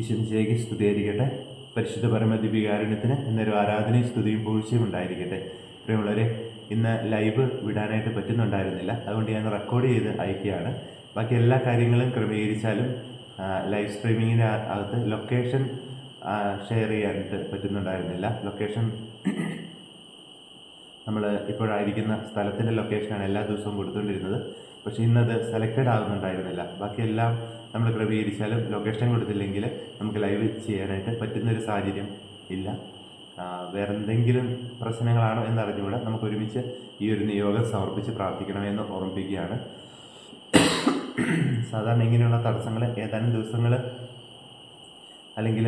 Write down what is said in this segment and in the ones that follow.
ഈശ്വരശേഖി സ്തുതിയായിരിക്കട്ടെ. പരിശുദ്ധ പരമദിവികാരുണ്യത്തിന് ഇന്നൊരു ആരാധനയും സ്തുതിയും പൂഴ്ചയും ഉണ്ടായിരിക്കട്ടെ. പ്രിയമുള്ളവരെ ഇന്ന് ലൈവ് വിടാനായിട്ട് പറ്റുന്നുണ്ടായിരുന്നില്ല. അതുകൊണ്ട് ഞാൻ റെക്കോർഡ് ചെയ്ത് അയക്കുകയാണ്. ബാക്കി എല്ലാ കാര്യങ്ങളും ക്രമീകരിച്ചാലും ലൈവ് സ്ട്രീമിങ്ങിന്റെ അകത്ത് ലൊക്കേഷൻ ഷെയർ ചെയ്യാനായിട്ട് പറ്റുന്നുണ്ടായിരുന്നില്ല. ലൊക്കേഷൻ നമ്മൾ ഇപ്പോഴായിരിക്കുന്ന സ്ഥലത്തിന്റെ ലൊക്കേഷനാണ് എല്ലാ ദിവസവും കൊടുത്തുകൊണ്ടിരുന്നത് പക്ഷേ ഇന്നത് സെലക്റ്റഡ് ആകുന്നുണ്ടായിരുന്നില്ല. ബാക്കിയെല്ലാം നമ്മൾ ക്രമീകരിച്ചാലും ലൊക്കേഷൻ കൊടുത്തില്ലെങ്കിൽ നമുക്ക് ലൈവ് ചെയ്യാനായിട്ട് പറ്റുന്നൊരു സാഹചര്യം ഇല്ല. വേറെ എന്തെങ്കിലും പ്രശ്നങ്ങളാണോ എന്നറിഞ്ഞുകൂടെ. നമുക്ക് ഒരുമിച്ച് ഈ ഒരു നിയോഗം സമർപ്പിച്ച് പ്രാർത്ഥിക്കണമെന്ന് ഓർമ്മിപ്പിക്കുകയാണ്. സാധാരണ ഇങ്ങനെയുള്ള തടസ്സങ്ങൾ ഏതാനും ദിവസങ്ങൾ അല്ലെങ്കിൽ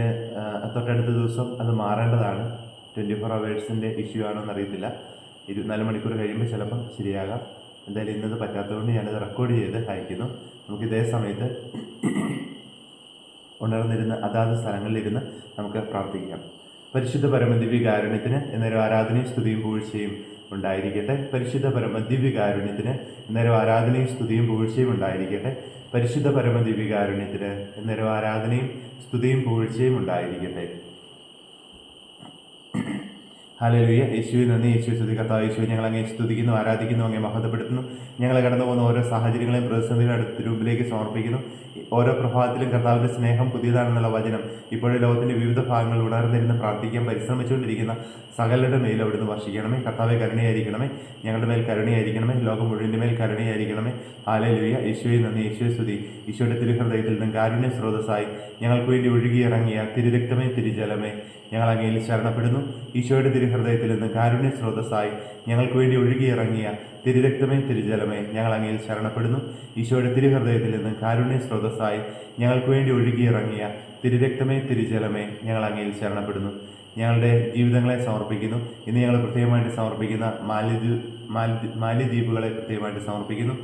തൊട്ടടുത്ത ദിവസം അത് മാറേണ്ടതാണ്. ട്വന്റി ഫോർ അവേഴ്സിന്റെ ഇഷ്യൂ ആണോ എന്നറിയത്തില്ല ഇരുപത്തിനാല് മണിക്കൂർ കഴിയുമ്പോൾ ചിലപ്പം ശരിയാകാം. എന്തായാലും ഇന്നത് പറ്റാത്തതുകൊണ്ട് ഞാനത് റെക്കോർഡ് ചെയ്ത് അയക്കുന്നു. നമുക്ക് ഇതേ സമയത്ത് ഉണർന്നിരുന്ന് അതാത് സ്ഥലങ്ങളിലിരുന്ന് നമുക്ക് പ്രാർത്ഥിക്കാം. പരിശുദ്ധ പരമദിവ്യ കാരുണ്യത്തിന് എന്നൊരു ആരാധനയും സ്തുതിയും പൂഴ്ചയും ഉണ്ടായിരിക്കട്ടെ. പരിശുദ്ധ പരമദിവ്യ കാരുണ്യത്തിന് എന്നൊരു ആരാധനയും സ്തുതിയും പൂഴ്ചയും ഉണ്ടായിരിക്കട്ടെ. പരിശുദ്ധ പരമദിവ്യ കാരുണ്യത്തിന് എന്നൊരു ആരാധനയും സ്തുതിയും പൂഴ്ചയും ഉണ്ടായിരിക്കട്ടെ. ഹാലലുയ്യ യേശുവിൽ നന്ദി യേശു സ്തുതി കർത്താവ് യേശു ഞങ്ങൾ സ്തുതിക്കുന്നു ആരാധിക്കുന്നു അങ്ങേ മഹത്വപ്പെടുത്തുന്നു. ഞങ്ങൾ കടന്നു പോകുന്ന ഓരോ സാഹചര്യങ്ങളെയും പ്രതിസന്ധികളും അടുത്ത രൂപത്തിലേക്ക് സമർപ്പിക്കുന്നു. ഓരോ പ്രഭാതത്തിലും കർത്താവിന്റെ സ്നേഹം പുതിയതാണെന്നുള്ള വചനം ഇപ്പോഴും ലോകത്തിന്റെ വിവിധ ഭാഗങ്ങളിൽ ഉണർന്നിരുന്ന് പ്രാർത്ഥിക്കാൻ പരിശ്രമിച്ചുകൊണ്ടിരിക്കുന്ന സകലരുടെ മേൽ അവിടുന്ന് വർഷിക്കണമേ. കർത്താവെ കരുണയായിരിക്കണമേ. ഞങ്ങളുടെ മേൽ കരുണയായിരിക്കണമേ. ലോകം മുഴുവന്റെ മേൽ കരുണയായിരിക്കണമേ. ഹാലലുയ്യ യേശുവിൻ നന്ദി യേശുവെ സ്തുതി. ഈശോയുടെ തിരുഹൃദയത്തിൽ നിന്നും കാരുണ്യ സ്രോതസ്സായി ഞങ്ങൾക്ക് വേണ്ടി ഒഴുകിയിറങ്ങിയ തിരുരക്തമേ തിരുജലമേ ഞങ്ങൾ അങ്ങയിൽ ശരണപ്പെടുന്നു. ഈശോയുടെ തിരുഹൃദയത്തിൽ നിന്ന് കാരുണ്യ സ്രോതസ്സായി ഞങ്ങൾക്ക് വേണ്ടി ഒഴുകിയിറങ്ങിയ തിരുരക്തമേ തിരുജലമേ ഞങ്ങൾ അങ്ങയിൽ ശരണപ്പെടുന്നു. ഈശോയുടെ തിരുഹൃദയത്തിൽ നിന്ന് കാരുണ്യ സ്രോതസ്സായി ഞങ്ങൾക്ക് വേണ്ടി ഒഴുകിയിറങ്ങിയ തിരുരക്തമേ തിരുജലമേ ഞങ്ങൾ അങ്ങയിൽ ശരണപ്പെടുന്നു. ഞങ്ങളുടെ ജീവിതങ്ങളെ സമർപ്പിക്കുന്നു. ഇന്ന് ഞങ്ങൾ പ്രത്യേകമായിട്ട് സമർപ്പിക്കുന്ന മാലിദ്വീപ് മാലി മാലിദ്വീപുകളെ പ്രത്യേകമായിട്ട് സമർപ്പിക്കുന്നു.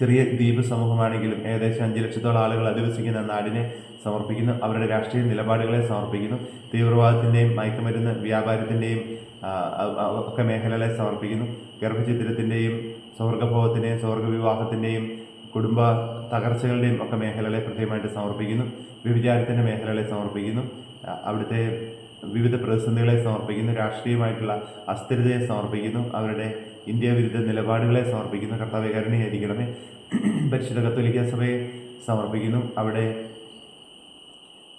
ചെറിയ ദ്വീപ് സമൂഹമാണെങ്കിലും ഏകദേശം അഞ്ച് ലക്ഷത്തോളം ആളുകൾ അധിവസിക്കുന്ന നാടിനെ സമർപ്പിക്കുന്നു. അവരുടെ രാഷ്ട്രീയ നിലപാടുകളെ സമർപ്പിക്കുന്നു. തീവ്രവാദത്തിന്റെയും മയക്കുമരുന്ന് വ്യാപാരത്തിന്റെയും ഒക്കെ മേഖലകളെ സമർപ്പിക്കുന്നു. ഗർഭചിത്രത്തിന്റെയും സ്വർഗഭോഗത്തിന്റെയും സ്വർഗവിവാഹത്തിന്റെയും കുടുംബ തകർച്ചകളുടെയും ഒക്കെ മേഖലകളെ കൃത്യമായിട്ട് സമർപ്പിക്കുന്നു. വ്യഭിചാരത്തിന്റെ മേഖലകളെ സമർപ്പിക്കുന്നു. അവിടുത്തെ വിവിധ പ്രതിസന്ധികളെ സമർപ്പിക്കുന്നു രാഷ്ട്രീയമായിട്ടുള്ള അസ്ഥിരതയെ സമർപ്പിക്കുന്നു അവരുടെ ഇന്ത്യ വിരുദ്ധ നിലപാടുകളെ സമർപ്പിക്കുന്നു. കർത്താവെ പരിശുദ്ധ കത്തോലിക്ക സഭയെ സമർപ്പിക്കുന്നു. അവിടെ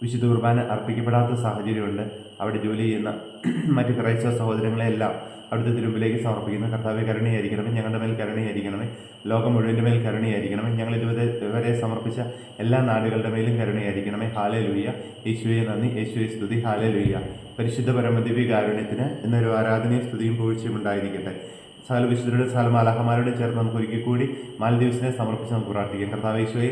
വിശുദ്ധ കുർബാന അർപ്പിക്കപ്പെടാത്ത സാഹചര്യമുണ്ട്. അവിടെ ജോലി ചെയ്യുന്ന മറ്റ് ക്രൈസ്തവ സഹോദരങ്ങളെല്ലാം അവിടുത്തെ തിരുമ്പിലേക്ക് സമർപ്പിക്കുന്നു കർത്താവ് കരുണയായിരിക്കണമേ. ഞങ്ങളുടെ മേൽ കരുണയായിരിക്കണമേ. ലോകം മുഴുവന്റെ മേൽ കരുണയായിരിക്കണമേ. ഞങ്ങൾ ഇതുവരെ വരെ സമർപ്പിച്ച എല്ലാ നാടുകളുടെ മേലും കരുണയായിരിക്കണമേ. ഹാലേ ലൂയ്യ യേശുവെ നന്ദി. യേശുവെ സ്തുതി. ഹാലേ ലൂയ്യ പരിശുദ്ധ പരമദിവ്യ കാരുണ്യത്തിന് എന്നൊരു ആരാധനയും സ്തുതിയും പൂഴ്ചയും ഉണ്ടായിരിക്കട്ടെ. സകല വിശുദ്ധരുടെ സകല മാലാഹമാരോട് ചേർന്ന് നമുക്ക് ഒരിക്കൽ കൂടി മാലദ്വീപ്സിനെ സമർപ്പിച്ച് നമുക്ക് പ്രാർത്ഥിക്കാം. കർത്താവേശ്വയെ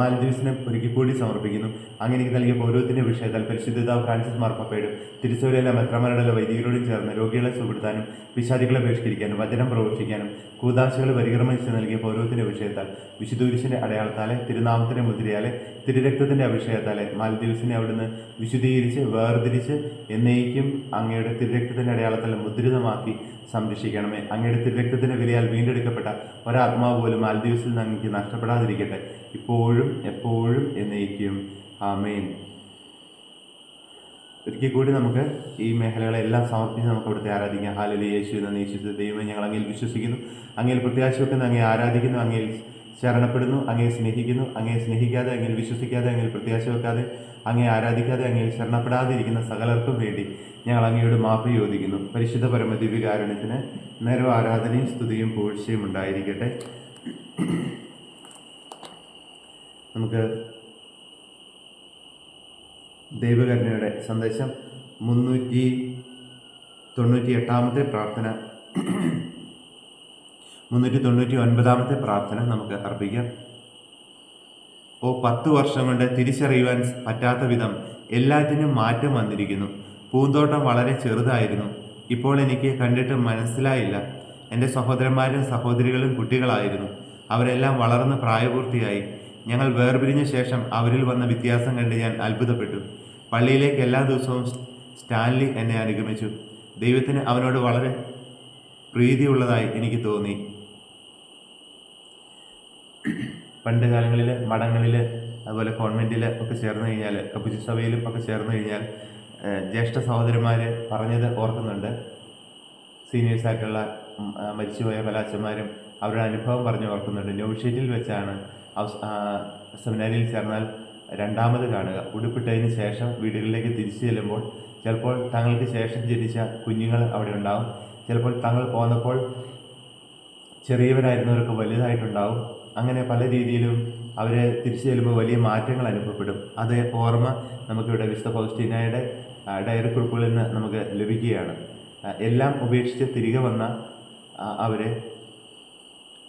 മാലദ്വീപ്സിനെ ഒരിക്കൽ കൂടി സമർപ്പിക്കുന്നു. അങ്ങനെ നൽകിയ ഓരോത്തിന്റെ വിഷയത്താൽ പരിശുദ്ധത ഫ്രാൻസിസ് മാർപ്പപ്പയുടെ തിരുച്ചൂരിലെ മെത്രമാരുടെ വൈദികരോടും ചേർന്ന് രോഗികളെ സുഖപ്പെടുത്താനും വിശാദികളെ ബഹിഷ്കരിക്കാനും വചനം പ്രവർത്തിക്കാനും കൂതാശകൾ പരിക്രമിച്ച് നൽകിയ പൗരവത്തിന്റെ വിഷയത്താൽ വിശുദ്ധൂരിശിന്റെ അടയാളത്താലെ തിരുനാമത്തിന്റെ മുദ്രയാലെ തിരുരക്തത്തിന്റെ അഭിഷേകത്താലെ മാലദ്വീപ്സിനെ അവിടുന്ന് വിശുദ്ധീകരിച്ച് വേർതിരിച്ച് എന്നേക്കും അങ്ങയുടെ തിരുരക്തത്തിന്റെ അടയാളത്താൽ മുദ്രിതമാക്കി സംരക്ഷിക്കണമേ. അങ്ങയുടെ തിരുരക്തത്തിന്റെ വിലയാൽ വീണ്ടെടുക്കപ്പെട്ട ഒരാത്മാവ് പോലും മാൽദീവ്സിൽ നിന്ന് അങ്ങേക്ക് നഷ്ടപ്പെടാതിരിക്കട്ടെ. ഇപ്പോഴും എപ്പോഴും എന്നേക്കും. ആമേൻ. ഒരിക്കൽ കൂടി നമുക്ക് ഈ മേഖലകളെല്ലാം സമർപ്പിച്ച് നമുക്ക് അവിടുത്തെ ആരാധിക്കാം. ഹാലലി യേശു എന്ന യേശു ദൈവമേ ഞങ്ങൾ അങ്ങയിൽ വിശ്വസിക്കുന്നു. അങ്ങയിൽ പ്രത്യാശ വെക്കുന്നു അങ്ങേ ആരാധിക്കുന്നു അങ്ങയിൽ ശരണപ്പെടുന്നു അങ്ങയെ സ്നേഹിക്കുന്നു അങ്ങയെ സ്നേഹിക്കാതെ അങ്ങയിൽ വിശ്വസിക്കാതെ അങ്ങയിൽ പ്രത്യാശ വെക്കാതെ അങ്ങയെ ആരാധിക്കാതെ അങ്ങയിൽ ശരണപ്പെടാതിരിക്കുന്ന സകലർക്കും വേണ്ടി ഞങ്ങൾ അങ്ങയോട് മാപ്പ് യോജിക്കുന്നു പരിശുദ്ധ പരമദിവികാരണത്തിന് നേരോ ആരാധനയും സ്തുതിയും പൂഴ്ചയും ഉണ്ടായിരിക്കട്ടെ. നമുക്ക് ദൈവകരുണയുടെ സന്ദേശം മുന്നൂറ്റി തൊണ്ണൂറ്റി എട്ടാമത്തെ പ്രാർത്ഥന. മുന്നൂറ്റി തൊണ്ണൂറ്റി ഒൻപതാമത്തെ പ്രാർത്ഥന നമുക്ക് അർപ്പിക്കാം. ഓ പത്തു വർഷം കൊണ്ട് തിരിച്ചറിയുവാൻ പറ്റാത്ത വിധം എല്ലാറ്റിനും മാറ്റം വന്നിരിക്കുന്നു. പൂന്തോട്ടം വളരെ ചെറുതായിരുന്നു. ഇപ്പോൾ എനിക്ക് കണ്ടിട്ട് മനസ്സിലായില്ല. എന്റെ സഹോദരന്മാരും സഹോദരികളും കുട്ടികളായിരുന്നു. അവരെല്ലാം വളർന്ന് പ്രായപൂർത്തിയായി. ഞങ്ങൾ വേർപിരിഞ്ഞ ശേഷം അവരിൽ വന്ന വ്യത്യാസം കണ്ട് ഞാൻ അത്ഭുതപ്പെട്ടു. പള്ളിയിലേക്ക് എല്ലാ ദിവസവും സ്റ്റാൻലി എന്നെ അനുഗമിച്ചു. ദൈവത്തിന് അവനോട് വളരെ പ്രീതിയുള്ളതായി എനിക്ക് തോന്നി. പണ്ട് കാലങ്ങളിൽ മഠങ്ങളിൽ അതുപോലെ കോൺവെന്റിൽ ഒക്കെ ചേർന്ന് കഴിഞ്ഞാൽ കപ്പുച്ചി സഭയിലും ഒക്കെ ചേർന്ന് കഴിഞ്ഞാൽ ജ്യേഷ്ഠ സഹോദരന്മാർ പറഞ്ഞത് ഓർക്കുന്നുണ്ട്. സീനിയേഴ്സായിട്ടുള്ള മരിച്ചുപോയ പല അച്ഛന്മാരും അവരുടെ അനുഭവം പറഞ്ഞ് ഓർക്കുന്നുണ്ട്. ന്യൂഷീറ്റിൽ വെച്ചാണ് സെമിനാരിയിൽ ചേർന്നാൽ രണ്ടാമത് കാണുക. ഉടുപ്പിട്ടതിന് ശേഷം വീടുകളിലേക്ക് തിരിച്ചു ചെല്ലുമ്പോൾ ചിലപ്പോൾ തങ്ങൾക്ക് ശേഷം ജനിച്ച കുഞ്ഞുങ്ങൾ അവിടെ ഉണ്ടാവും. ചിലപ്പോൾ തങ്ങൾ പോന്നപ്പോൾ ചെറിയവരായിരുന്നവർക്ക് വലുതായിട്ടുണ്ടാവും. അങ്ങനെ പല രീതിയിലും അവർ തിരിച്ചു ചെല്ലുമ്പോൾ വലിയ മാറ്റങ്ങൾ അനുഭവപ്പെടും. അത് ഓർമ്മ നമുക്കിവിടെ വിശുദ്ധ പൗസ്റ്റീനായുടെ ഡയറി കുറിപ്പുകളിൽ നിന്ന് നമുക്ക് ലഭിക്കുകയാണ്. എല്ലാം ഉപേക്ഷിച്ച് തിരികെ വന്ന അവരെ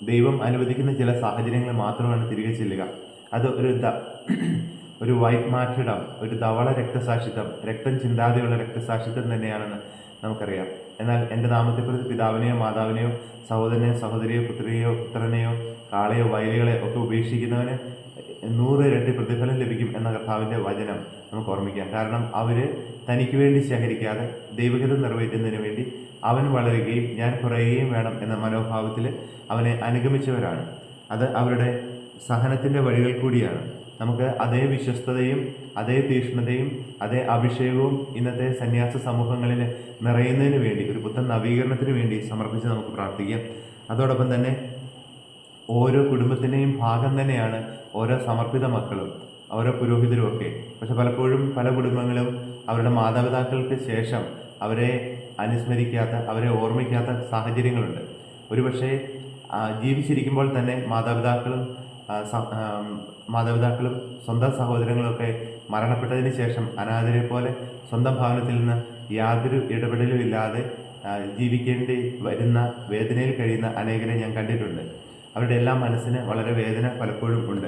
ദൈവം അനുവദിക്കുന്ന ചില സാഹചര്യങ്ങൾ മാത്രമാണ് തിരികെ ചെല്ലുക. അത് ഒരു ദ- ഒരു വൈറ്റ് മാർട്ടിഡം ഒരു ധവള രക്തസാക്ഷിത്വം രക്തം ചിന്താതെയുള്ള രക്തസാക്ഷിത്വം തന്നെയാണെന്ന് നമുക്കറിയാം. എന്നാൽ എന്റെ നാമത്തെക്കുറിച്ച് പിതാവിനെയോ മാതാവിനെയോ സഹോദരനെയോ സഹോദരിയോ പുത്രിയോ പുത്രനെയോ കാളയോ വയലുകളെയോ ഒക്കെ ഉപേക്ഷിക്കുന്നവന് നൂറ് ഇരട്ടി പ്രതിഫലം ലഭിക്കും എന്ന കർത്താവിന്റെ വചനം നമുക്ക് ഓർമ്മിക്കാം. കാരണം അവർ തനിക്ക് വേണ്ടി ശേഖരിക്കാതെ ദൈവഹിതം നിറവേറ്റുന്നതിന് വേണ്ടി അവൻ വളരുകയും ഞാൻ കുറയുകയും വേണം എന്ന മനോഭാവത്തിൽ അവനെ അനുഗമിച്ചവരാണ്. അത് അവരുടെ സഹനത്തിന്റെ വഴികൾ കൂടിയാണ്. നമുക്ക് അതേ വിശ്വസ്തതയും അതേ തീഷ്ണതയും അതേ അഭിഷേകവും ഇന്നത്തെ സന്യാസ സമൂഹങ്ങളിൽ നിറയുന്നതിന് വേണ്ടി ഒരു പുത്തൻ നവീകരണത്തിന് വേണ്ടി സമർപ്പിച്ച് നമുക്ക് പ്രാർത്ഥിക്കാം. അതോടൊപ്പം തന്നെ ഓരോ കുടുംബത്തിന്റെയും ഭാഗം തന്നെയാണ് ഓരോ സമർപ്പിത മക്കളും ഓരോ പുരോഹിതരും ഒക്കെ. പക്ഷെ പലപ്പോഴും പല കുടുംബങ്ങളും അവരുടെ മാതാപിതാക്കൾക്ക് ശേഷം അവരെ അനുസ്മരിക്കാത്ത അവരെ ഓർമ്മിക്കാത്ത സാഹചര്യങ്ങളുണ്ട്. ഒരുപക്ഷെ ജീവിച്ചിരിക്കുമ്പോൾ തന്നെ മാതാപിതാക്കളും മാതാപിതാക്കളും സ്വന്തം സഹോദരങ്ങളൊക്കെ മരണപ്പെട്ടതിന് ശേഷം അനാഥരെ പോലെ സ്വന്തം ഭവനത്തിൽ നിന്ന് യാതൊരു ഇടപെടലും ഇല്ലാതെ ജീവിക്കേണ്ടി വരുന്ന വേദനയിൽ കഴിയുന്ന അനേകരെ ഞാൻ കണ്ടിട്ടുണ്ട്. അവരുടെ എല്ലാം മനസ്സിന് വളരെ വേദന പലപ്പോഴും ഉണ്ട്.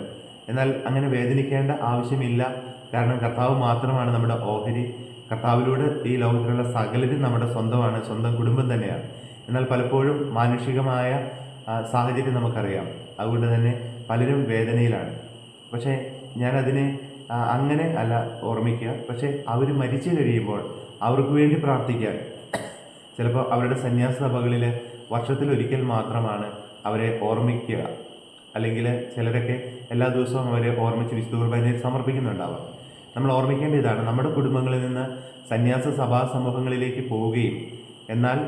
എന്നാൽ അങ്ങനെ വേദനിക്കേണ്ട ആവശ്യമില്ല. കാരണം കർത്താവ് മാത്രമാണ് നമ്മുടെ ഓഹരി. കർത്താവിലൂടെ ഈ ലോകത്തിലുള്ള സകലരും നമ്മുടെ സ്വന്തമാണ് സ്വന്തം കുടുംബം തന്നെയാണ്. എന്നാൽ പലപ്പോഴും മാനുഷികമായ സാഹചര്യം നമുക്കറിയാം. അതുകൊണ്ട് തന്നെ പലരും വേദനയിലാണ്. പക്ഷേ ഞാനതിനെ അങ്ങനെ അല്ല ഓർമ്മിക്കുക. പക്ഷേ അവർ മരിച്ചു കഴിയുമ്പോൾ അവർക്ക് വേണ്ടി പ്രാർത്ഥിക്കാൻ. ചിലപ്പോൾ അവരുടെ സന്യാസ സഭകളിൽ വർഷത്തിലൊരിക്കൽ മാത്രമാണ് അവരെ ഓർമ്മിക്കുക. അല്ലെങ്കിൽ ചിലരൊക്കെ എല്ലാ ദിവസവും അവരെ ഓർമ്മിച്ച് വിശുദ്ധ കുർബാനയിൽ സമർപ്പിക്കുന്നുണ്ടാവാം. നമ്മൾ ഓർമ്മിക്കേണ്ട ഇതാണ്. നമ്മുടെ കുടുംബങ്ങളിൽ നിന്ന് സന്യാസ സഭാ സമൂഹങ്ങളിലേക്ക് പോവുകയും എന്നാൽ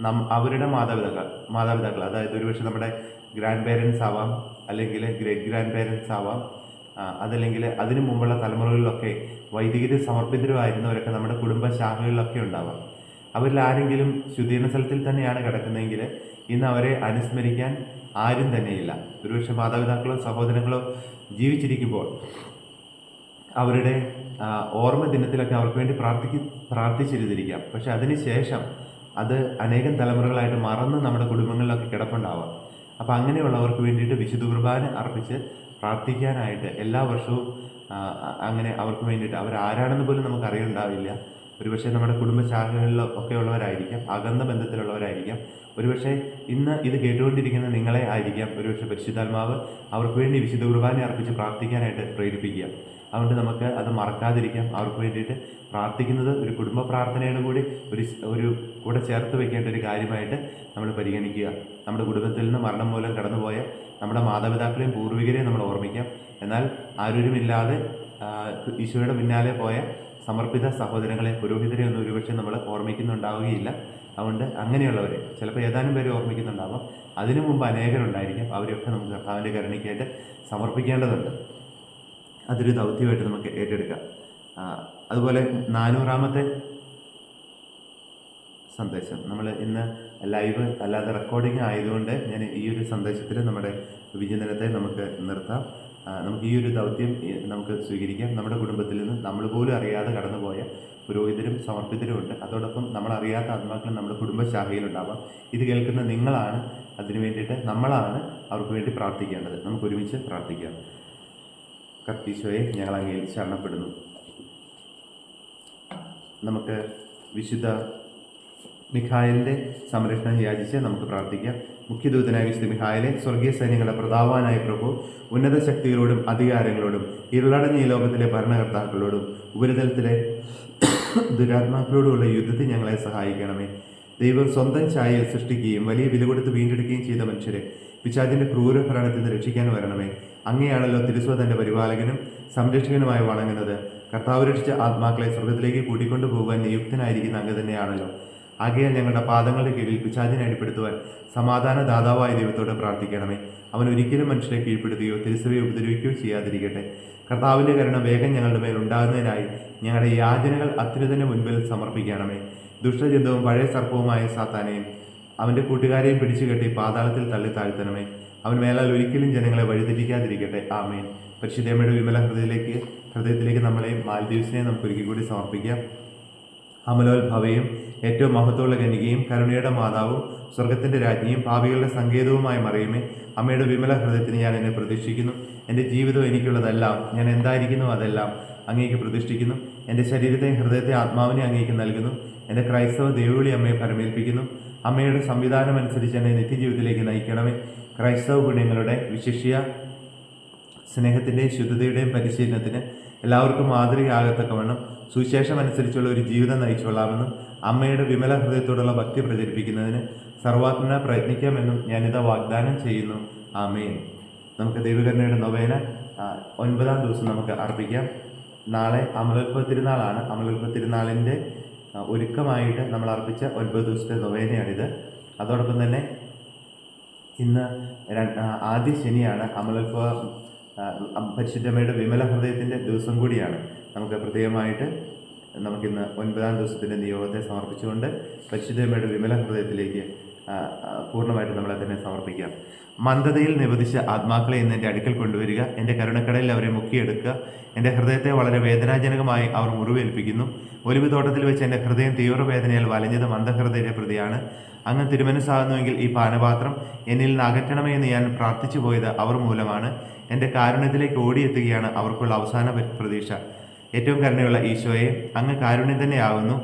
നം അവരുടെ മാതാപിതാക്കൾ മാതാപിതാക്കൾ അതായത് ഒരുപക്ഷെ നമ്മുടെ ഗ്രാൻഡ് പേരൻസ് ആവാം അല്ലെങ്കിൽ ഗ്രേറ്റ് ഗ്രാൻഡ് പേരൻസ് ആവാം അതല്ലെങ്കിൽ അതിനു മുമ്പുള്ള തലമുറകളിലൊക്കെ വൈദികര് സമർപ്പിതരുമായിരുന്നവരൊക്കെ നമ്മുടെ കുടുംബ ശാഖകളിലൊക്കെ ഉണ്ടാവാം. അവരിൽ ആരെങ്കിലും ശുദ്ധീകരണ സ്ഥലത്തിൽ തന്നെയാണ് കിടക്കുന്നതെങ്കിൽ ഇന്ന് അവരെ അനുസ്മരിക്കാൻ ആരും തന്നെയില്ല. ഒരുപക്ഷെ മാതാപിതാക്കളോ സഹോദരങ്ങളോ ജീവിച്ചിരിക്കുമ്പോൾ അവരുടെ ഓർമ്മ ദിനത്തിലൊക്കെ അവർക്ക് വേണ്ടി പ്രാർത്ഥിക്ക് പ്രാർത്ഥിച്ചിരുന്നിരിക്കാം. പക്ഷെ അതിനുശേഷം അത് അനേകം തലമുറകളായിട്ട് മറന്ന് നമ്മുടെ കുടുംബങ്ങളിലൊക്കെ കിടപ്പുണ്ടാവാം. അപ്പം അങ്ങനെയുള്ളവർക്ക് വേണ്ടിയിട്ട് വിശുദ്ധ കുർബാന അർപ്പിച്ച് പ്രാർത്ഥിക്കാനായിട്ട് എല്ലാ വർഷവും അങ്ങനെ അവർക്ക് വേണ്ടിയിട്ട് അവരാരാണെന്ന് പോലും നമുക്ക് അറിയുണ്ടാവില്ല ഒരുപക്ഷെ നമ്മുടെ കുടുംബശാഖകളിൽ ഒക്കെ ഉള്ളവരായിരിക്കാം അകന്ന ബന്ധത്തിലുള്ളവരായിരിക്കാം. ഒരുപക്ഷെ ഇന്ന് ഇത് കേട്ടുകൊണ്ടിരിക്കുന്ന നിങ്ങളെ ആയിരിക്കാം. ഒരുപക്ഷെ പരിശുദ്ധാത്മാവ് അവർക്ക് വേണ്ടി വിശുദ്ധ കുർബാന അർപ്പിച്ച് പ്രാർത്ഥിക്കാനായിട്ട് പ്രേരിപ്പിക്കുക. അതുകൊണ്ട് നമുക്ക് അത് മറക്കാതിരിക്കാം. അവർക്ക് വേണ്ടിയിട്ട് പ്രാർത്ഥിക്കുന്നത് ഒരു കുടുംബ പ്രാർത്ഥനയുടെ കൂടി ഒരു ഒരു കൂടെ ചേർത്ത് വെക്കേണ്ട ഒരു കാര്യമായിട്ട് നമ്മൾ പരിഗണിക്കുക. നമ്മുടെ കുടുംബത്തിൽ നിന്ന് മരണം മൂലം കടന്നുപോയ നമ്മുടെ മാതാപിതാക്കളെയും പൂർവികരെയും നമ്മൾ ഓർമ്മിക്കാം. എന്നാൽ ആരോരുമില്ലാതെ ഈശോയുടെ പിന്നാലെ പോയ സമർപ്പിത സഹോദരങ്ങളെ പുരോഹിതരെ ഒന്നും ഒരുപക്ഷെ നമ്മൾ ഓർമ്മിക്കുന്നുണ്ടാവുകയില്ല. അതുകൊണ്ട് അങ്ങനെയുള്ളവരെ ചിലപ്പോൾ ഏതാനും പേരെ ഓർമ്മിക്കുന്നുണ്ടാവാം. അതിനു മുമ്പ് അനേകരുണ്ടായിരിക്കും. അവരെയൊക്കെ നമുക്ക് കർത്താവിന്റെ കരുണയ്ക്കായിട്ട് സമർപ്പിക്കേണ്ടതുണ്ട്. അതൊരു ദൗത്യമായിട്ട് നമുക്ക് ഏറ്റെടുക്കാം. അതുപോലെ നാനൂറാമത്തെ സന്ദേശം. നമ്മൾ ഇന്ന് ലൈവ് അല്ലാതെ റെക്കോർഡിംഗ് ആയതുകൊണ്ട് ഞാൻ ഈ ഒരു സന്ദേശത്തിൽ നമ്മുടെ വിചിന്തനത്തെ നമുക്ക് നിർത്താം. നമുക്ക് ഈ ഒരു ദൗത്യം നമുക്ക് സ്വീകരിക്കാം. നമ്മുടെ കുടുംബത്തിൽ നിന്ന് നമ്മൾ പോലും അറിയാതെ കടന്നുപോയ പുരോഹിതരും സമർപ്പിതരും ഉണ്ട്. അതോടൊപ്പം നമ്മൾ അറിയാത്ത ആത്മാക്കളും നമ്മുടെ കുടുംബശാഖയിലുണ്ടാവാം ഇത് കേൾക്കുന്ന നിങ്ങളാണ്. അതിനു വേണ്ടിയിട്ട് നമ്മളാണ് അവർക്ക് വേണ്ടി പ്രാർത്ഥിക്കേണ്ടത്. നമുക്ക് ഒരുമിച്ച് പ്രാർത്ഥിക്കാം. കർത്തീശോയെ ഞങ്ങൾ അങ്ങയിൽ ശരണപ്പെടുന്നു. നമുക്ക് വിശുദ്ധ മിഖായലിന്റെ സംരക്ഷണം യാചിച്ച് നമുക്ക് പ്രാർത്ഥിക്കാം. മുഖ്യദൂതനായ വിശുദ്ധ മിഖായലെ സ്വർഗീയ സൈന്യങ്ങളുടെ പ്രതാപവാനായ പ്രഭു ഉന്നത ശക്തികളോടും അധികാരങ്ങളോടും ഇരുളടഞ്ഞ ഈ ലോകത്തിലെ ഭരണകർത്താക്കളോടും ഉപരിതലത്തിലെ ദുരാത്മാക്കളോടുമുള്ള യുദ്ധത്തിൽ ഞങ്ങളെ സഹായിക്കണമേ. ദൈവം സ്വന്തം ഛായയിൽ സൃഷ്ടിക്കുകയും വലിയ വില കൊടുത്ത് വീണ്ടെടുക്കുകയും ചെയ്ത മനുഷ്യരെ പിശാചിന്റെ ക്രൂരഭരണത്തിൽ നിന്ന് രക്ഷിക്കാൻ വരണമേ. അങ്ങനെയാണല്ലോ തിരുസ്വ തന്റെ പരിപാലകനും സംരക്ഷകനുമായി വണങ്ങുന്നത്. കർത്താവ് രക്ഷിച്ച ആത്മാക്കളെ സ്വർഗത്തിലേക്ക് കൂട്ടിക്കൊണ്ടു പോകുവാൻ നിയുക്തനായിരിക്കുന്ന അങ്ങ് തന്നെയാണല്ലോ. ആകയാൽ ഞങ്ങളുടെ പാദങ്ങളുടെ കീഴിൽ പിശാചിനെ അടിപ്പെടുത്തുവാൻ സമാധാന ദാതാവായ ദൈവത്തോട് പ്രാർത്ഥിക്കണമേ. അവൻ ഒരിക്കലും മനുഷ്യരെ കീഴ്പ്പെടുത്തുകയോ തിരുസഭയെ ഉപദ്രവിക്കുകയോ ചെയ്യാതിരിക്കട്ടെ. കർത്താവിന്റെ കരുണ വേഗം ഞങ്ങളുടെ മേൽ ഉണ്ടാകുന്നതിനായി ഞങ്ങളുടെ യാചനകൾ അത്യുതന്റെ മുൻപിൽ സമർപ്പിക്കണമേ. ദുഷ്ടജന്തവും പഴയ സർപ്പവുമായ സാത്താനെയും അവന്റെ കൂട്ടുകാരെയും പിടിച്ചു കെട്ടി പാതാളത്തിൽ തള്ളി താഴ്ത്തണമേ. അവൻ മേലാൽ ഒരിക്കലും ജനങ്ങളെ വഴിതെറ്റിക്കാതിരിക്കട്ടെ. ആമേൻ. പരിശുദ്ധമ്മയുടെ വിമല ഹൃദയത്തിലേക്ക് ഹൃദയത്തിലേക്ക് നമ്മളെ മാൽദീവ്സിനെയും നമുക്ക് ഒരിക്കൽ കൂടി സമർപ്പിക്കാം. അമലോത്ഭവയും ഏറ്റവും മഹത്വമുള്ള ഗണികയും കരുണയുടെ മാതാവും സ്വർഗത്തിന്റെ രാജ്ഞിയും പാപികളുടെ സങ്കേതവുമായി മറിയുമേ. അമ്മയുടെ വിമല ഹൃദയത്തിന് ഞാൻ എന്നെ പ്രതീക്ഷിക്കുന്നു. എന്റെ ജീവിതം എനിക്കുള്ളതെല്ലാം ഞാൻ എന്തായിരിക്കുന്നു അതെല്ലാം അങ്ങേക്ക് പ്രതിഷ്ഠിക്കുന്നു. എന്റെ ശരീരത്തെയും ഹൃദയത്തെ ആത്മാവിനെ അങ്ങേക്ക് നൽകുന്നു. എന്റെ ക്രൈസ്തവ ദേവിളി അമ്മയെ പരമേൽപ്പിക്കുന്നു. അമ്മയുടെ സംവിധാനം അനുസരിച്ച് എന്നെ നിത്യജീവിതത്തിലേക്ക് നയിക്കണമേ. ക്രൈസ്തവ ഗുണങ്ങളുടെ വിശിഷ്യ സ്നേഹത്തിന്റെയും ശുദ്ധതയുടെയും പരിശീലനത്തിന് എല്ലാവർക്കും മാതൃകയാകത്തക്കവണ്ണം സുശേഷം അനുസരിച്ചുള്ള ഒരു ജീവിതം നയിച്ചുകൊള്ളാമെന്നും അമ്മയുടെ വിമല ഹൃദയത്തോടുള്ള ഭക്തി പ്രചരിപ്പിക്കുന്നതിന് സർവാത്മന പ്രയത്നിക്കാമെന്നും ഞാനിത് വാഗ്ദാനം ചെയ്യുന്നു. ആമേൻ. നമുക്ക് ദൈവകരണയുടെ നൊവേന ഒൻപതാം ദിവസം നമുക്ക് അർപ്പിക്കാം. നാളെ അമലോത്ഭവ തിരുനാളാണ്. അമലോത്ഭവ തിരുനാളിന്റെ ഒരുക്കമായിട്ട് നമ്മൾ അർപ്പിച്ച ഒൻപത് ദിവസത്തെ നൊവേനയാണിത്. അതോടൊപ്പം തന്നെ ഇന്ന് ആദ്യ ശനിയാണ് അമലോത്ഭവ പരിശുദ്ധമ്മയുടെ വിമല ഹൃദയത്തിന്റെ ദിവസം കൂടിയാണ്. നമുക്ക് പ്രത്യേകമായിട്ട് നമുക്കിന്ന് ഒൻപതാം ദിവസത്തിന്റെ നിയോഗത്തെ സമർപ്പിച്ചുകൊണ്ട് പരിശുദ്ധമ്മയുടെ വിമല ഹൃദയത്തിലേക്ക് പൂർണമായിട്ട് നമ്മളെ തന്നെ സമർപ്പിക്കാം മന്ദതയിൽ നിവധിച്ച ആത്മാക്കളെ ഇന്ന് എന്റെ അടുക്കൽ കൊണ്ടുവരിക. എന്റെ കരുണക്കടയിൽ അവരെ മുക്കിയെടുക്കുക. എന്റെ ഹൃദയത്തെ വളരെ വേദനാജനകമായി അവർ മുറിവേൽപ്പിക്കുന്നു. ഒലിവ് തോട്ടത്തിൽ വെച്ച് എന്റെ ഹൃദയം തീവ്രവേദനയാൽ വലഞ്ഞത് മന്ദഹൃദയത്തെ പ്രതിയാണ്. അങ്ങ് തിരുമനസ്സാകുന്നുവെങ്കിൽ ഈ പാനപാത്രം എന്നിൽ നിന്ന് അകറ്റണമേ എന്ന് ഞാൻ പ്രാർത്ഥിച്ചു പോയത് അവർ മൂലമാണ്. എന്റെ കാരുണ്യത്തിലേക്ക് ഓടിയെത്തുകയാണ് അവർക്കുള്ള അവസാന പ്രതീക്ഷ. ഏറ്റവും കരുണയുള്ള ഈശോയെ അങ്ങ് കാരുണ്യം തന്നെയാകുന്നു.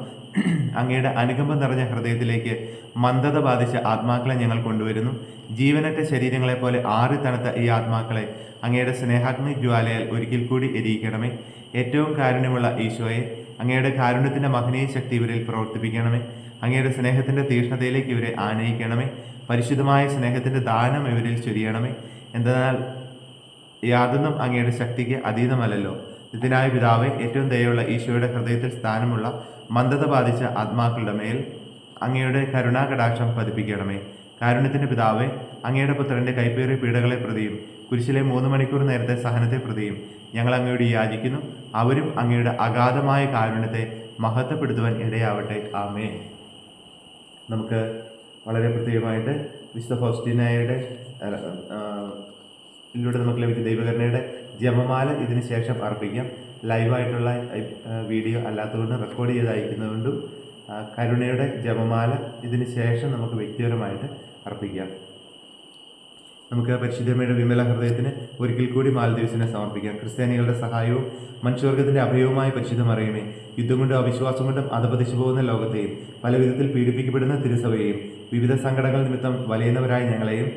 അങ്ങയുടെ അനുകമ്പം നിറഞ്ഞ ഹൃദയത്തിലേക്ക് മന്ദത ബാധിച്ച ആത്മാക്കളെ ഞങ്ങൾ കൊണ്ടുവരുന്നു. ജീവനറ്റ ശരീരങ്ങളെ പോലെ ആറി തണുത്ത ഈ ആത്മാക്കളെ അങ്ങയുടെ സ്നേഹാഗ്നി ജ്വാലയാൽ ഒരിക്കൽ കൂടി എരിയിക്കണമേ. ഏറ്റവും കാരുണ്യമുള്ള ഈശോയെ അങ്ങയുടെ കാരുണ്യത്തിന്റെ മഹനീയ ശക്തി ഇവരിൽ പ്രവർത്തിപ്പിക്കണമേ. അങ്ങയുടെ സ്നേഹത്തിന്റെ തീഷ്ണതയിലേക്ക് ഇവരെ ആനയിക്കണമേ. പരിശുദ്ധമായ സ്നേഹത്തിന്റെ ദാനം ഇവരിൽ ചൊരിയണമേ. എന്തെന്നാൽ യാതൊന്നും അങ്ങയുടെ ശക്തിക്ക് അതീതമല്ലല്ലോ. ഇതിനായ പിതാവെ ഏറ്റവും ദയുള്ള ഈശോയുടെ ഹൃദയത്തിൽ സ്ഥാനമുള്ള മന്ദത ബാധിച്ച ആത്മാക്കളുടെ മേൽ അങ്ങയുടെ കരുണാകടാക്ഷം പതിപ്പിക്കണമേ. കാരുണ്യത്തിന്റെ പിതാവെ അങ്ങയുടെ പുത്രന്റെ കൈപ്പേറിയ പീഡകളെ പ്രതിയും. കുരിശിലെ മൂന്ന് മണിക്കൂർ നേരത്തെ സഹനത്തെ പ്രതിയും. ഞങ്ങൾ അങ്ങയോട് യാചിക്കുന്നു. അവരും അങ്ങയുടെ അഗാധമായ കാരുണ്യത്തെ മഹത്വപ്പെടുത്തുവാൻ ഇടയാവട്ടെ. ആമേ നമുക്ക് വളരെ പ്രത്യേകമായിട്ട് വിശുദ്ധ ഇതിലൂടെ നമുക്ക് ലഭിച്ച ദൈവകരണയുടെ ജപമാല ഇതിന് ശേഷം അർപ്പിക്കാം. ലൈവായിട്ടുള്ള വീഡിയോ അല്ലാത്തതുകൊണ്ട് റെക്കോർഡ് ചെയ്ത് അയക്കുന്നതുകൊണ്ടും കരുണയുടെ ജപമാല ഇതിന് ശേഷം നമുക്ക് വ്യക്തിപരമായിട്ട് അർപ്പിക്കാം. നമുക്ക് പരിശുദ്ധമ്മയുടെ വിമല ഹൃദയത്തിന് ഒരിക്കൽ കൂടി മാലദ്വീപ്സിനെ സമർപ്പിക്കാം. ക്രിസ്ത്യാനികളുടെ സഹായവും മനുഷ്യവർഗത്തിന്റെ അഭയവുമായി പരിശുദ്ധം അറിയുമേ യുദ്ധം കൊണ്ടും അവിശ്വാസം കൊണ്ടും അധപതിച്ചു പോകുന്ന ലോകത്തെയും പല വിധത്തിൽ പീഡിപ്പിക്കപ്പെടുന്ന തിരുസഭയെയും വിവിധ സങ്കടങ്ങൾ നിമിത്തം വലയുന്നവരായ ഞങ്ങളെയും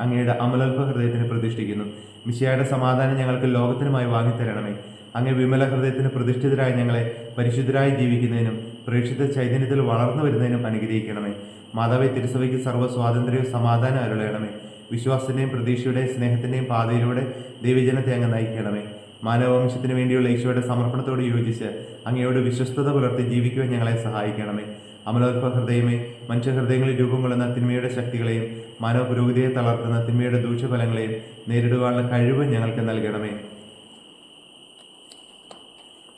അങ്ങയുടെ അമലോത്ഭ ഹൃദയത്തിന് പ്രതിഷ്ഠിക്കുന്നു. മിശിയായുടെ സമാധാനം ഞങ്ങൾക്ക് ലോകത്തിനുമായി വാങ്ങിത്തരണമേ. അങ്ങ് വിമല ഹൃദയത്തിന് പ്രതിഷ്ഠിതരായ ഞങ്ങളെ പരിശുദ്ധരായി ജീവിക്കുന്നതിനും പ്രേക്ഷിത ചൈതന്യത്തിൽ വളർന്നു വരുന്നതിനും അനുഗ്രഹിക്കണമേ. മാതാവെ തിരുസഭയ്ക്ക് സർവ സ്വാതന്ത്ര്യവും സമാധാനം അരുളയണമേ വിശ്വാസത്തിന്റെയും പ്രതീക്ഷയുടെയും സ്നേഹത്തിന്റെയും പാതയിലൂടെ ദൈവജനത്തെ അങ്ങ് നയിക്കണമേ. മാനവവംശത്തിന് വേണ്ടിയുള്ള ഈശോയുടെ സമർപ്പണത്തോട് യോജിച്ച് അങ്ങയോട് വിശ്വസ്തത പുലർത്തി ജീവിക്കുവാൻ ഞങ്ങളെ സഹായിക്കണമേ. അമലോത്ഭ ഹൃദയമേ മനുഷ്യഹൃദയങ്ങളിൽ രൂപം കൊള്ളുന്ന തിന്മയുടെ ശക്തികളെയും മാനവ പുരോഗതിയെ തളർത്തുന്ന തിന്മയുടെ ദൂഷ്യഫലങ്ങളെയും നേരിടുവാനുള്ള കഴിവ് ഞങ്ങൾക്ക് നൽകണമേ.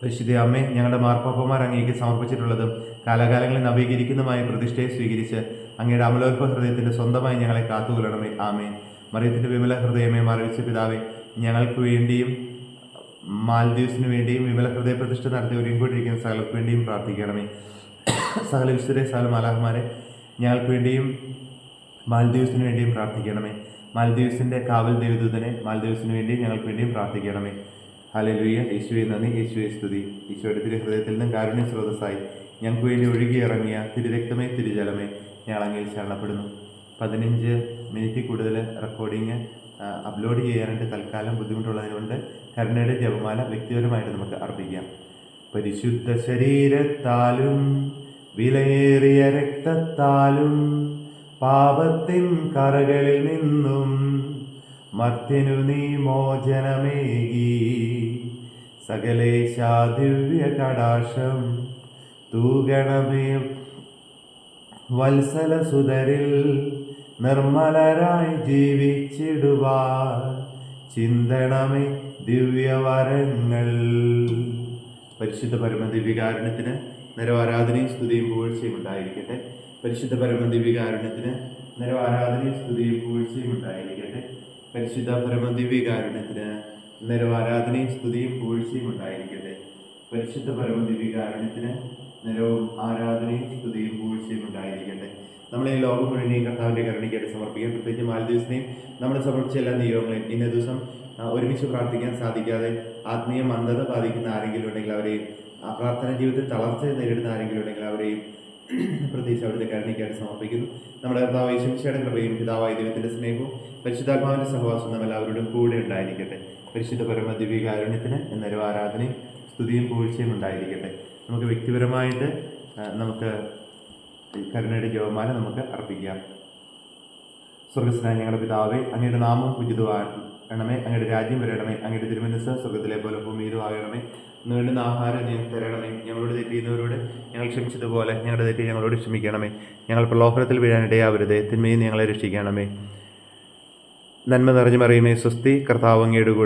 പരിശുദ്ധ അമ്മേ ഞങ്ങളുടെ മാർപ്പാപ്പമാർ അങ്ങേക്ക് സമർപ്പിച്ചിട്ടുള്ളതും കാലാകാലങ്ങളിൽ നവീകരിക്കുന്നതുമായ പ്രതിഷ്ഠയെ സ്വീകരിച്ച് അങ്ങയുടെ അമലോത്ഭ ഹൃദയത്തിന്റെ സ്വന്തമായി ഞങ്ങളെ കാത്തുകൊള്ളണമേ. ആമേ മറിയത്തിന്റെ വിമല ഹൃദയമേ മറിവിച്ച പിതാവേ ഞങ്ങൾക്ക് വേണ്ടിയും മാൽദീവ്സിന് വേണ്ടിയും വിമല ഹൃദയ പ്രതിഷ്ഠ നടത്തി ഒരുങ്ങിക്കൊണ്ടിരിക്കുന്ന സകലർക്ക് വേണ്ടിയും പ്രാർത്ഥിക്കണമേ. സകല വിശുദ്ധരെ സകല മാലാഹമാരെ ഞങ്ങൾക്ക് വേണ്ടിയും മാൽദീവ്സിന് വേണ്ടിയും പ്രാർത്ഥിക്കണമേ. മാൽദീവ്സിന്റെ കാവൽ ദേവദൂതനെ മാൽദീവ്സിന് വേണ്ടിയും ഞങ്ങൾക്ക് വേണ്ടിയും പ്രാർത്ഥിക്കണമേ. ഹലലുയ യേശുവെ നന്ദി. യേശുവെ സ്തുതി. ഈശോയുടെ തിരു ഹൃദയത്തിൽ നിന്നും കാരുണ്യ സ്രോതസ്സായി. ഞങ്ങൾക്ക് വേണ്ടി ഒഴുകിയിറങ്ങിയ തിരുരക്തമേ തിരുജലമേ ഞങ്ങൾ അങ്ങയിൽ ശരണപ്പെടുന്നു. പതിനഞ്ച് മിനിറ്റ് കൂടുതൽ റെക്കോർഡിങ് അപ്ലോഡ് ചെയ്യാനായിട്ട് തൽക്കാലം ബുദ്ധിമുട്ടുള്ളതുകൊണ്ട് കരുണയുടെ ജപമാല വ്യക്തിപരമായിട്ട് നമുക്ക് അർപ്പിക്കാം. പരിശുദ്ധ ശരീരത്താലും വിലയേറിയ രക്തത്താലും പാപത്തിൻ കറകളിൽ നിന്നും മർത്തിനു നീ മോചനമേകി. സകലേശാ ദിവ്യ കടാശം തൂഗണമേ വത്സലസുതരിൽ നിർമ്മലരായി ജീവിച്ചിടുവാൻ ചിന്തണമേ ദിവ്യവരങ്ങൾ. പരിശുദ്ധ പരമ ദിവ്യകാരുണ്യത്തിന് നിരവാരാധനയും സ്തുതിയും പുകഴ്ചയും ഉണ്ടായിരിക്കട്ടെ. പരിശുദ്ധ പരമ ദിവ്യകാരുണ്യത്തിന് നിരവാരാധനയും സ്തുതിയും പുകഴ്ചയും ഉണ്ടായിരിക്കട്ടെ. പരിശുദ്ധ പരമ ദിവ്യകാരുണ്യത്തിന് നിരവാരാധനയും സ്തുതിയും പുകഴ്ചയും ഉണ്ടായിരിക്കട്ടെ. പരിശുദ്ധ പരമ ദിവ്യകാരുണ്യത്തിന് നിരവും ആരാധനയും സ്തുതിയും പൂഴ്ചയും ഉണ്ടായിരിക്കട്ടെ. നമ്മളെ ഈ ലോകം മുഴുവനെയും കർത്താവിന്റെ കരുണിക്കായിട്ട് സമർപ്പിക്കാം. പ്രത്യേകിച്ച് മാലദ്വീപ്സിനെയും നമ്മൾ സമർപ്പിച്ച എല്ലാ നിയോഗങ്ങളെയും ഇന്നേ ദിവസം ഒരുമിച്ച് പ്രാർത്ഥിക്കാൻ സാധിക്കാതെ ആത്മീയ മന്ദത ബാധിക്കുന്ന ആരെങ്കിലും ഉണ്ടെങ്കിൽ അവരെയും ആ പ്രാർത്ഥന ജീവിതത്തിൽ തളർച്ച നേരിടുന്ന ആരെങ്കിലും ഉണ്ടെങ്കിൽ അവരെയും പ്രത്യേകിച്ച് അവിടുത്തെ കരുണയ്ക്കായിട്ട് സമർപ്പിക്കുന്നു. നമ്മുടെ കർത്താവ് യേശുമിശയുടെ കൃപയും പിതാവായ ദൈവത്തിന്റെ സ്നേഹവും പരിശുദ്ധാത്മാവിന്റെ സഹവാസം നമ്മൾ അവരുടെ കൂടെ ഉണ്ടായിരിക്കട്ടെ. പരിശുദ്ധ പരമ ദിവ്യകാരുണ്യത്തിന് എന്നൊരു ആരാധനയും സ്തുതിയും പൂഴ്ചയും ഉണ്ടായിരിക്കട്ടെ. നമുക്ക് വ്യക്തിപരമായിട്ട് നമുക്ക് കരുണയുടെ ജപമാല നമുക്ക് അർപ്പിക്കാം. സ്വർഗസ്നായ ഞങ്ങളുടെ പിതാവേ അങ്ങയുടെ നാമം ഉചിതമാകണമേ അങ്ങയുടെ രാജ്യം വരണമേ അങ്ങയുടെ തിരുമനസ് സ്വർഗത്തിലെ പോലെ ഭൂമിയിലും ആകണമേ. ഇന്ന് വേണ്ടുന്ന ആഹാരം ഞങ്ങൾക്ക് തരണമേ ഞങ്ങളോട് തെറ്റ് ചെയ്യുന്നവരോട് ഞങ്ങൾ ക്ഷമിച്ചതുപോലെ ഞങ്ങളുടെ തെറ്റ് ഞങ്ങളോട് ക്ഷമിക്കണമേ. ഞങ്ങൾ പ്രലോഭനത്തിൽ വീഴാനിടയാവരുത് തിന്മയും ഞങ്ങളെ രക്ഷിക്കണമേ. നന്മ നിറഞ്ഞു മറിയുമേ സ്വസ്തി കർത്താവ് അങ്ങയുടെ